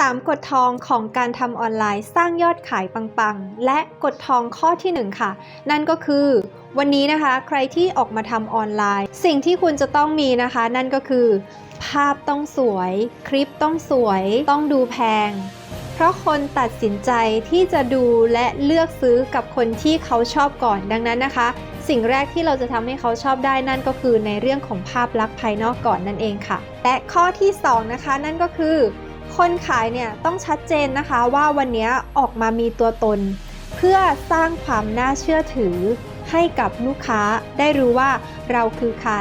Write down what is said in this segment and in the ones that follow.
3 กฎทองของการทำออนไลน์สร้างยอดขายปังๆ และกฎทองข้อที่ 1 ค่ะ นั่นก็คือ วันนี้นะคะใครที่ออกมาทำออนไลน์ สิ่งที่คุณจะต้องมีนะคะ นั่นก็คือ ภาพต้องสวย คลิปต้องสวย ต้องดูแพง เพราะคนตัดสินใจที่จะดูและเลือกซื้อกับคนที่เขาชอบก่อนดังนั้นนะคะ สิ่งแรกที่เราจะทำให้เขาชอบได้นั่นก็คือในเรื่องของภาพลักษณ์ภายนอกก่อนนั่นเองค่ะ และข้อที่ 2 นะคะ นั่นก็คือ คนขายเนี่ยต้องชัดเจนนะคะว่าวันนี้ออกมามีตัวตน เพื่อสร้างความน่าเชื่อถือ ให้กับลูกค้าได้รู้ว่าเราคือใคร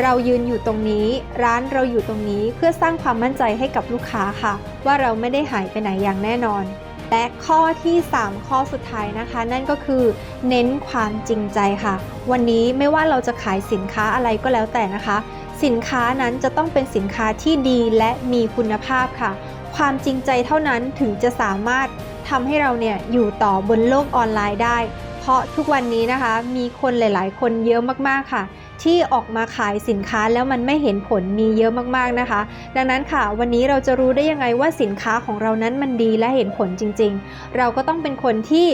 เรายืนอยู่ตรงนี้ ร้านเราอยู่ตรงนี้เพื่อสร้างความมั่นใจให้กับลูกค้าค่ะ ว่าเราไม่ได้หายไปไหนอย่างแน่นอน และข้อที่ 3 ข้อสุดท้ายนะคะ นั่นก็คือ เน้นความจริงใจค่ะ วันนี้ไม่ว่าเราจะขายสินค้าอะไรก็แล้วแต่นะคะ สินค้านั้นจะต้องเป็นสินค้าที่ดีและมีคุณภาพค่ะ ความจริงใจเท่านั้นถึงจะสามารถทำให้เราเนี่ยอยู่ต่อบนโลกออนไลน์ได้ เพราะทุกวันนี้นะคะมีคนหลาย ๆ คนเยอะมากๆค่ะ ที่ออกมาขายสินค้าแล้วมันไม่เห็นผลมีเยอะมากๆนะคะ ดังนั้นค่ะ วันนี้เราจะรู้ได้ยังไงว่าสินค้าของเรานั้นมันดีและเห็นผลจริง ๆ เราก็ต้องเป็นคนที่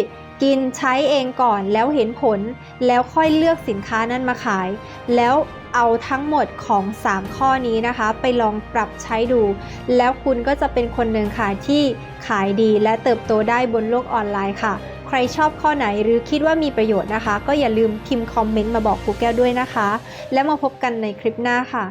กินใช้เองก่อนแล้วเห็นผล แล้วค่อยเลือกสินค้านั้นมาขาย แล้ว เอาทั้งหมดของ 3 ข้อนี้นะคะ ไปลองปรับใช้ดู แล้วคุณก็จะเป็นคนหนึ่งค่ะที่ขายดีและเติบโตได้บนโลกออนไลน์ค่ะ ใครชอบข้อไหนหรือคิดว่ามีประโยชน์นะคะ ก็อย่าลืมพิมพ์คอมเมนต์มาบอกครูแก้วด้วยนะคะ แล้วมาพบกันในคลิปหน้าค่ะ